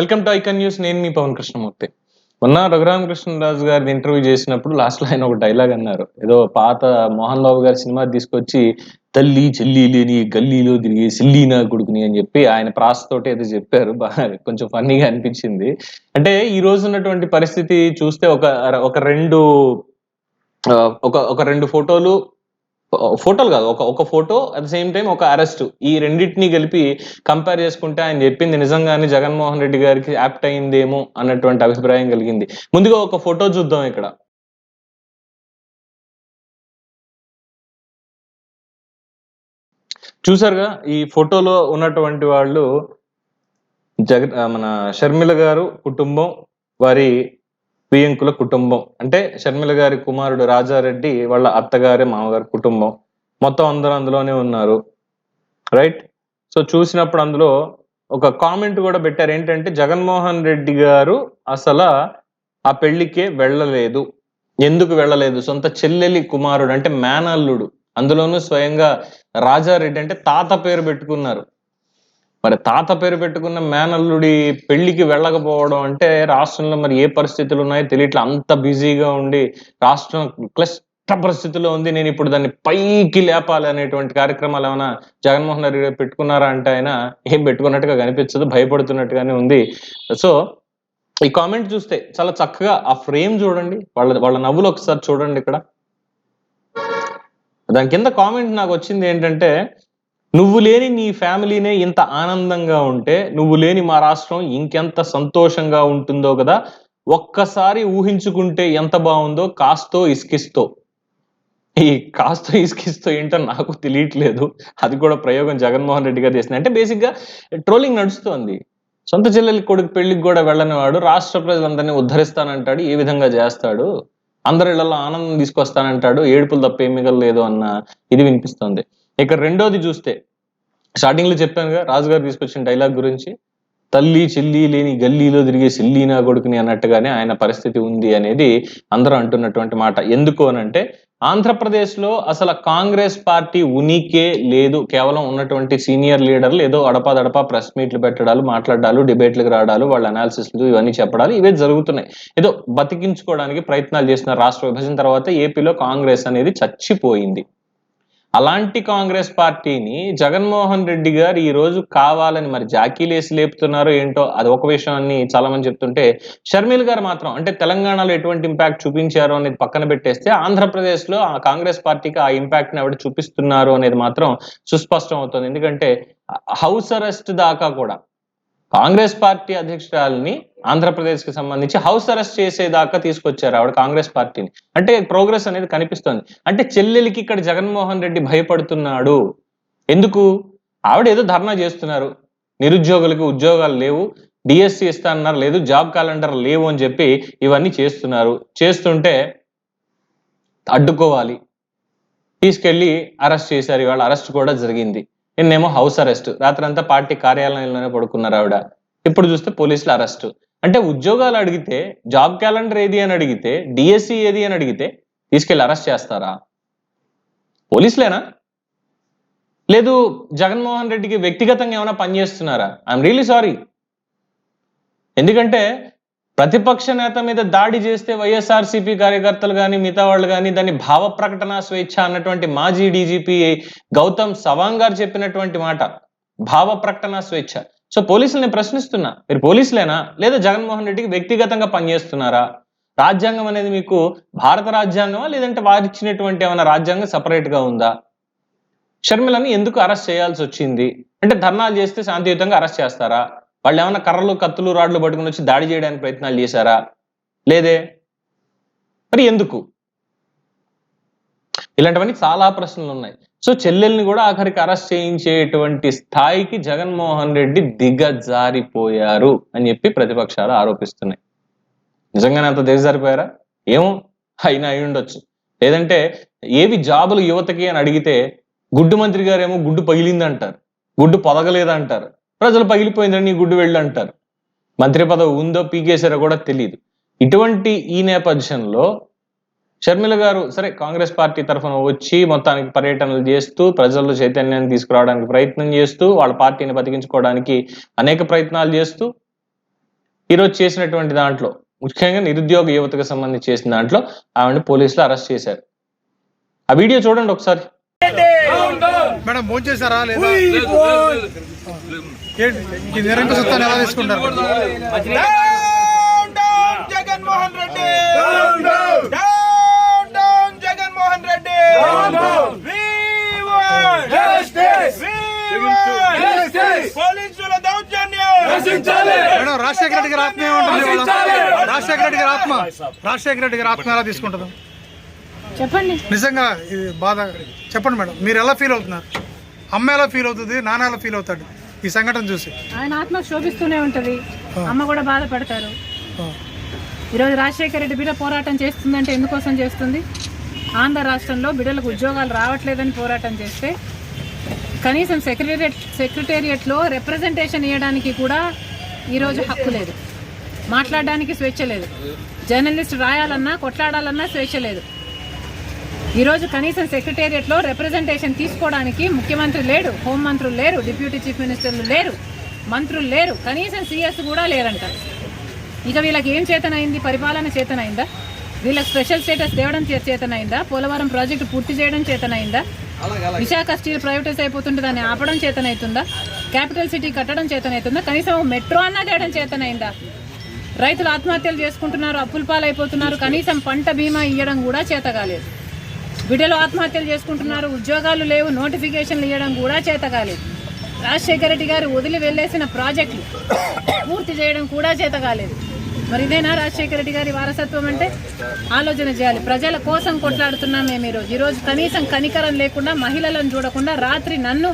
Welcome to icon news. నేను మీ పవన్ కృష్ణమూర్తి. మొన్న రఘురామకృష్ణరాజు గారిని ఇంటర్వ్యూ చేసినప్పుడు లాస్ట్లో ఆయన ఒక డైలాగ్ అన్నారు. ఏదో పాత మోహన్ బాబు గారి సినిమా తీసుకొచ్చి తల్లి చెల్లి లేని గల్లీలో తిరిగి సిల్లీనా కొడుకుని అని చెప్పి ఆయన ప్రాసతోటి ఏదో చెప్పారు. బాగా కొంచెం ఫన్నీగా అనిపించింది. అంటే ఈ రోజు ఉన్నటువంటి పరిస్థితి చూస్తే ఒక ఒక రెండు ఒక ఒక రెండు ఫోటోలు ఫోటోలు కాదు. ఒక ఒక photo at the same time ఒక అరెస్ట్ ఈ రెండింటిని కలిపి కంపేర్ చేసుకుంటే ఆయన చెప్పింది నిజంగానే జగన్మోహన్ రెడ్డి గారికి యాప్ట్ అయిందేమో అన్నటువంటి అభిప్రాయం కలిగింది. ముందుగా ఒక ఫోటో చూద్దాం ఇక్కడ. చూసారుగా ఈ ఫోటోలో ఉన్నటువంటి వాళ్ళు జగ మన షర్మిల గారు కుటుంబం వారి బియ్యంకుల కుటుంబం. అంటే షర్మిల గారి కుమారుడు రాజారెడ్డి వాళ్ళ అత్తగారి మామగారి కుటుంబం. మొత్తం అందరూ అందులోనే ఉన్నారు. రైట్ సో చూసినప్పుడు అందులో ఒక కామెంట్ కూడా పెట్టారు. ఏంటంటే జగన్మోహన్ రెడ్డి గారు అసలు ఆ పెళ్ళికే వెళ్ళలేదు. ఎందుకు వెళ్ళలేదు? సొంత చెల్లెలి కుమారుడు అంటే మేనల్లుడు. అందులోనూ స్వయంగా రాజారెడ్డి అంటే తాత పేరు పెట్టుకున్నారు. మరి తాత పేరు పెట్టుకున్న మేనల్లుడి పెళ్ళికి వెళ్ళకపోవడం అంటే రాష్ట్రంలో మరి ఏ పరిస్థితులు ఉన్నాయో తెలియట్లే. అంత బిజీగా ఉండి రాష్ట్రం క్లిష్ట పరిస్థితిలో ఉంది. నేను ఇప్పుడు దాన్ని పైకి లేపాలి అనేటువంటి కార్యక్రమాలు ఏమైనా జగన్మోహన్ రెడ్డి గారు పెట్టుకున్నారా అంటే ఆయన ఏం పెట్టుకున్నట్టుగా కనిపించదు భయపడుతున్నట్టుగానే ఉంది. సో ఈ కామెంట్ చూస్తే చాలా చక్కగా ఆ ఫ్రేమ్ చూడండి. వాళ్ళ వాళ్ళ నవ్వులు ఒకసారి చూడండి ఇక్కడ. దాని కింద కామెంట్ నాకు వచ్చింది ఏంటంటే నువ్వు లేని నీ ఫ్యామిలీనే ఇంత ఆనందంగా ఉంటే నువ్వు లేని మా రాష్ట్రం ఇంకెంత సంతోషంగా ఉంటుందో కదా ఒక్కసారి ఊహించుకుంటే ఎంత బాగుందో కాస్తో ఇసుకిస్తో ఈ కాస్తో ఇసుకిస్తో ఏంటో నాకు తెలియట్లేదు. అది కూడా ప్రయోగం జగన్మోహన్ రెడ్డి గారు చేసింది అంటే బేసిక్గా ట్రోలింగ్ నడుస్తోంది. సొంత చెల్లెలి కొడుకు పెళ్ళికి కూడా వెళ్ళని వాడు రాష్ట్ర ప్రజలందరినీ ఉద్ధరిస్తానంటాడు ఏ విధంగా చేస్తాడు? అందరి ఇళ్ళలో ఆనందం తీసుకొస్తానంటాడు ఏడుపులు తప్ప ఏం మిగలలేదు అన్న ఇది వినిపిస్తుంది. ఇక రెండోది చూస్తే స్టార్టింగ్లో చెప్పానుగా రాజుగారు తీసుకొచ్చిన డైలాగ్ గురించి తల్లి చెల్లి లేని గల్లీలో తిరిగే సిల్లీనా కొడుకుని అన్నట్టుగానే ఆయన పరిస్థితి ఉంది అనేది అందరూ అంటున్నటువంటి మాట. ఎందుకు అనంటే ఆంధ్రప్రదేశ్ అసలు కాంగ్రెస్ పార్టీ ఉనికే లేదు. కేవలం ఉన్నటువంటి సీనియర్ లీడర్లు ఏదో అడపాదడపా ప్రెస్ మీట్లు పెట్టడాలు మాట్లాడాలు డిబేట్లకు రావడాలు వాళ్ళ అనాలిసిస్లు ఇవన్నీ చెప్పడాలు ఇవే జరుగుతున్నాయి. ఏదో బతికించుకోవడానికి ప్రయత్నాలు చేసిన రాష్ట్ర విభజన తర్వాత ఏపీలో కాంగ్రెస్ అనేది చచ్చిపోయింది. అలాంటి కాంగ్రెస్ పార్టీని జగన్మోహన్ రెడ్డి గారు ఈ రోజు కావాలని మరి జాకీలేసి లేపుతున్నారో ఏంటో అది ఒక విషయాన్ని చాలా మంది చెప్తుంటే షర్మిల్ గారు మాత్రం అంటే తెలంగాణలో ఎటువంటి ఇంపాక్ట్ చూపించారు అనేది పక్కన పెట్టేస్తే ఆంధ్రప్రదేశ్లో ఆ కాంగ్రెస్ పార్టీకి ఆ ఇంపాక్ట్ని ఆవిడ చూపిస్తున్నారు అనేది మాత్రం సుస్పష్టం అవుతుంది. ఎందుకంటే హౌస్ అరెస్ట్ దాకా కూడా కాంగ్రెస్ పార్టీ అధ్యక్షురాలని ఆంధ్రప్రదేశ్కి సంబంధించి హౌస్ అరెస్ట్ చేసేదాకా తీసుకొచ్చారు ఆవిడ కాంగ్రెస్ పార్టీని. అంటే ప్రోగ్రెస్ అనేది కనిపిస్తోంది. అంటే చెల్లెలికి ఇక్కడ జగన్మోహన్ రెడ్డి భయపడుతున్నాడు. ఎందుకు? ఆవిడ ఏదో ధర్నా చేస్తున్నారు. నిరుద్యోగులకు ఉద్యోగాలు లేవు. డిఎస్సి ఇస్తా అన్నారు లేదు జాబ్ క్యాలెండర్ లేవు అని చెప్పి ఇవన్నీ చేస్తున్నారు. చేస్తుంటే అడ్డుకోవాలి. తీసుకెళ్ళి అరెస్ట్ చేశారు. ఇవాళ అరెస్ట్ కూడా జరిగింది. నిన్నేమో హౌస్ అరెస్ట్. రాత్రంతా పార్టీ కార్యాలయంలోనే పడుకున్నారు ఆవిడ. ఇప్పుడు చూస్తే పోలీసులు అరెస్ట్. అంటే ఉద్యోగాలు అడిగితే జాబ్ క్యాలెండర్ ఏది అని అడిగితే డిఎస్సి ఏది అని అడిగితే తీసుకెళ్ళి అరెస్ట్ చేస్తారా? పోలీసులేనా? లేదు జగన్మోహన్ రెడ్డికి వ్యక్తిగతంగా ఏమైనా పనిచేస్తున్నారా ఐఎమ్ రియలీ సారీ ఎందుకంటే ప్రతిపక్ష నేత మీద దాడి చేస్తే వైఎస్ఆర్సీపీ కార్యకర్తలు కానీ మిగతా వాళ్ళు కానీ దాన్ని భావ ప్రకటన స్వేచ్ఛ అన్నటువంటి మాజీ డీజీపీ గౌతమ్ సవాంగ్ గారు చెప్పినటువంటి మాట. భావ ప్రకటన స్వేచ్ఛ. సో పోలీసులు నేను ప్రశ్నిస్తున్నా మీరు పోలీసులేనా? లేదా జగన్మోహన్ రెడ్డికి వ్యక్తిగతంగా పనిచేస్తున్నారా? రాజ్యాంగం అనేది మీకు భారత రాజ్యాంగమా? లేదంటే వారు ఇచ్చినటువంటి ఏమైనా రాజ్యాంగం సపరేట్గా ఉందా? షర్మిలని ఎందుకు అరెస్ట్ చేయాల్సి వచ్చింది? అంటే ధర్నాలు చేస్తే శాంతియుతంగా అరెస్ట్ చేస్తారా? వాళ్ళు ఏమైనా కర్రలు కత్తులు రాడ్లు పట్టుకుని వచ్చి దాడి చేయడానికి ప్రయత్నాలు చేశారా? లేదే? మరి ఎందుకు? ఇలాంటివన్నీ చాలా ప్రశ్నలు ఉన్నాయి. సో చెల్లెల్ని కూడా ఆఖరికి అరెస్ట్ చేయించేటువంటి స్థాయికి జగన్మోహన్ రెడ్డి దిగజారిపోయారు అని చెప్పి ప్రతిపక్షాలు ఆరోపిస్తున్నాయి. నిజంగానే అంత దిగజారిపోయారా? ఏమో అయినా అయి ఉండొచ్చు. లేదంటే ఏవి జాబులు యువతకి అని అడిగితే గుడ్డు మంత్రి గారేమో గుడ్డు పగిలింది అంటారు గుడ్డు పొదగలేదంటారు. ప్రజలు పగిలిపోయిందని నీ గుడ్డు వెళ్ళు అంటారు మంత్రి పదవి ఉందో పీకేసారో కూడా తెలియదు ఇటువంటి ఈ నేపథ్యంలో షర్మిల గారు సరే కాంగ్రెస్ పార్టీ తరఫున వచ్చి మొత్తానికి పర్యటనలు చేస్తూ ప్రజల్లో చైతన్యాన్ని తీసుకురావడానికి ప్రయత్నం చేస్తూ వాళ్ళ పార్టీని బతికించుకోవడానికి అనేక ప్రయత్నాలు చేస్తూ ఈరోజు చేసినటువంటి దాంట్లో ముఖ్యంగా నిరుద్యోగ యువతకు సంబంధించి చేసిన దాంట్లో ఆవిడని పోలీసులు అరెస్ట్ చేశారు. ఆ వీడియో చూడండి ఒకసారి. మేడం చేశారా లేదా? ఎలా తీసుకుంటారు? పోలీసుల దౌర్జన్యం! మేడం రాజశేఖర రెడ్డి గారి ఆత్మ ఏమంటుంది? రాజశేఖర రెడ్డి గారి ఆత్మ. రాజశేఖర రెడ్డి గారి ఆత్మ ఎలా తీసుకుంటుంది? చెప్పండి. నిజంగా ఇది బాధ చెప్పండి మేడం. మీరు ఎలా ఫీల్ అవుతున్నారు? అమ్మ ఎలా ఫీల్ అవుతుంది? నాన్న ఎలా ఫీల్ అవుతాడు? ఈ సంఘటన చూసి. ఆయన ఆత్మ శోభిస్తూనే ఉంటది. అమ్మ కూడా బాధపడతారు. ఈరోజు రాజశేఖర రెడ్డి బిడ్డ పోరాటం చేస్తుందంటే ఎందుకోసం చేస్తుంది? ఆంధ్ర రాష్ట్రంలో బిడ్డలకు ఉద్యోగాలు రావట్లేదని పోరాటం చేస్తే కనీసం సెక్రటరియట్ సెక్రటేరియట్లో రిప్రజెంటేషన్ ఇవ్వడానికి కూడా ఈరోజు హక్కు లేదు. మాట్లాడడానికి స్వేచ్ఛ లేదు. జర్నలిస్ట్ రాయాలన్నా కొట్లాడాలన్నా స్వేచ్ఛ లేదు. ఈరోజు కనీసం సెక్రటేరియట్లో రిప్రజెంటేషన్ తీసుకోవడానికి ముఖ్యమంత్రి లేడు హోంమంత్రులు లేరు డిప్యూటీ చీఫ్ మినిస్టర్లు లేరు మంత్రులు లేరు కనీసం సీఎస్ కూడా లేరంట. ఇక వీళ్ళకి ఏం చేతనైంది? పరిపాలన చేతనైందా? వీళ్ళకి స్పెషల్ స్టేటస్ తేవడం చేతనైందా? పోలవరం ప్రాజెక్టు పూర్తి చేయడం చేతనైందా? విశాఖ స్టీల్ ప్రైవేటైజ్ అయిపోతుంటే దాన్ని ఆపడం చేతనైతుందా? క్యాపిటల్ సిటీ కట్టడం చేతనైతుందా? కనీసం మెట్రో అన్నా తేయడం చేతనైందా? రైతులు ఆత్మహత్యలు చేసుకుంటున్నారు అప్పుల పాలైపోతున్నారు కనీసం పంట బీమా ఇవ్వడం కూడా చేత కాలేదు బిడ్డలు ఆత్మహత్యలు చేసుకుంటున్నారు ఉద్యోగాలు లేవు నోటిఫికేషన్లు ఇవ్వడం కూడా చేత కాలేదు రాజశేఖర రెడ్డి గారు వదిలి వెళ్ళేసిన ప్రాజెక్టులు పూర్తి చేయడం కూడా చేత కాలేదు మరి ఇదేనా రాజశేఖర రెడ్డి గారి వారసత్వం అంటే? ఆలోచన చేయాలి. ప్రజల కోసం కొట్లాడుతున్నాం మేము ఈరోజు ఈరోజు కనీసం కనికరం లేకుండా మహిళలను చూడకుండా రాత్రి నన్ను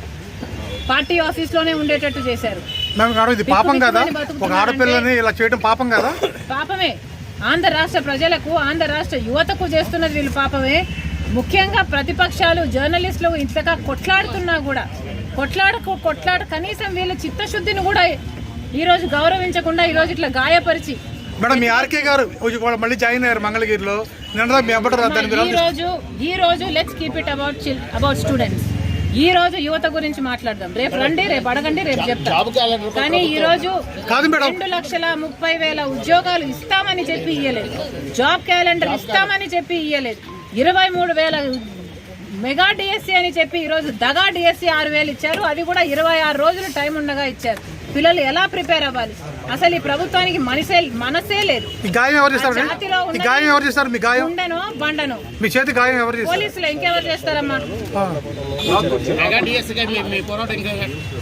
పార్టీ ఆఫీస్లోనే ఉండేటట్టు చేశారు. మేము మేడం ఇది పాపం కదా? ఒక ఆడపిల్లని ఇలా చేయడం పాపం కదా? పాపమే. ఆంధ్ర రాష్ట్ర ప్రజలకు ఆంధ్ర రాష్ట్ర యువతకు చేస్తున్నది వీళ్ళు పాపమే. ముఖ్యంగా ప్రతిపక్షాలు జర్నలిస్టులు ఇంతగా కొట్లాడుతున్నా కూడా కొట్లాడకు కొట్లాడ కనీసం వీళ్ళ చిత్తశుద్ధిని కూడా ఈరోజు గౌరవించకుండా ఈరోజు ఇట్లా గాయపరిచి మేడం మీ ఆర్కే గారు మళ్ళీ జాయిన్ అయ్యారు మంగళగిరిలో. ఈ రోజు ఈ రోజు let's keep it about about students ఈ రోజు యువత గురించి మాట్లాడదాం. రేపు రండి రేపు అడగండి రేపు చెప్తాం. కానీ ఈ రోజు కాదు మేడం. రెండు లక్షల ముప్పై వేల ఉద్యోగాలు ఇస్తామని చెప్పి ఇయ్యలేదు. జాబ్ క్యాలెండర్ ఇస్తామని చెప్పి ఇయ్యలేదు. ఇరవై మూడు వేల మెగా డిఎస్సి అని చెప్పి ఈరోజు దగా డిఎస్సి ఆరు వేలు ఇచ్చారు. అది కూడా ఇరవై ఆరు రోజులు టైం ఉండగా ఇచ్చారు. పిల్లలు ఎలా ప్రిపేర్ అవ్వాలి? అసలు ఈ ప్రభుత్వానికి మనసే మనసే లేదు. ఈ గాయం ఎవరు చేస్తారు గాయం ఎవరు చేస్తారు? మీ గాయం? ఉండను బండను? మీ చేతి గాయం ఎవరు చేస్తారు? పోలీసులు ఇంకెవరు చేస్తారమ్మా? ఆ. మెగా డిఎస్ గారు మీ- మీ పోరాటం ఇంకా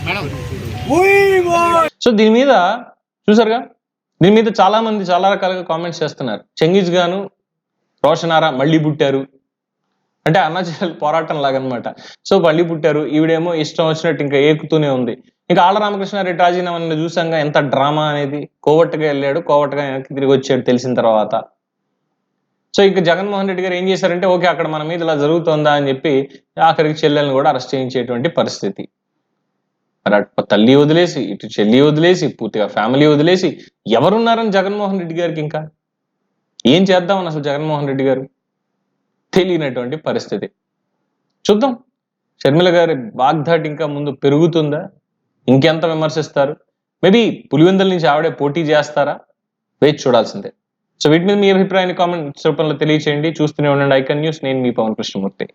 మేడం సో దీని మీద చూసారుగా? దీని మీద చాలా మంది చాలా రకాలుగా కామెంట్స్ చేస్తున్నారు. చెంగిజ్ గాను రోషనారా మళ్ళీ పుట్టారు. అంటే అన్నచెల్లెల పోరాటం లాగనమాట. సో మళ్ళీ పుట్టారు. ఈవిడేమో ఇష్టం వచ్చినట్టు ఇంకా ఏకుతూనే ఉంది. ఇంకా ఆళ్ళ రామకృష్ణారెడ్డి రాజీనామాను చూసాంగా ఎంత డ్రామా అనేది. కోవట్టుగా వెళ్ళాడు కోవట్టుగా వెనక్కి తిరిగి వచ్చాడు తెలిసిన తర్వాత. సో ఇంకా జగన్మోహన్ రెడ్డి గారు ఏం చేశారంటే ఓకే అక్కడ మన మీద ఇలా జరుగుతోందా అని చెప్పి ఆఖరికి చెల్లెల్ని కూడా అరెస్ట్ చేయించేటువంటి పరిస్థితి. మరి అటు తల్లి వదిలేసి ఇటు చెల్లి వదిలేసి పూర్తిగా ఫ్యామిలీ వదిలేసి ఎవరున్నారని జగన్మోహన్ రెడ్డి గారికి ఇంకా? ఏం చేద్దామని అసలు జగన్మోహన్ రెడ్డి గారు? తెలియనటువంటి పరిస్థితి. చూద్దాం. షర్మిల గారి వాగ్దాటి ఇంకా ముందు పెరుగుతుందా? ఇంకెంత విమర్శిస్తారు? మేబీ పులివెందుల నుంచి ఆవిడే పోటీ చేస్తారా? వేచి చూడాల్సిందే. సో వీటి మీద మీ అభిప్రాయాన్ని కామెంట్స్ రూపంలో తెలియచేయండి. చూస్తూనే ఉండండి. Icon news. నేను మీ పవన్ కృష్ణమూర్తి.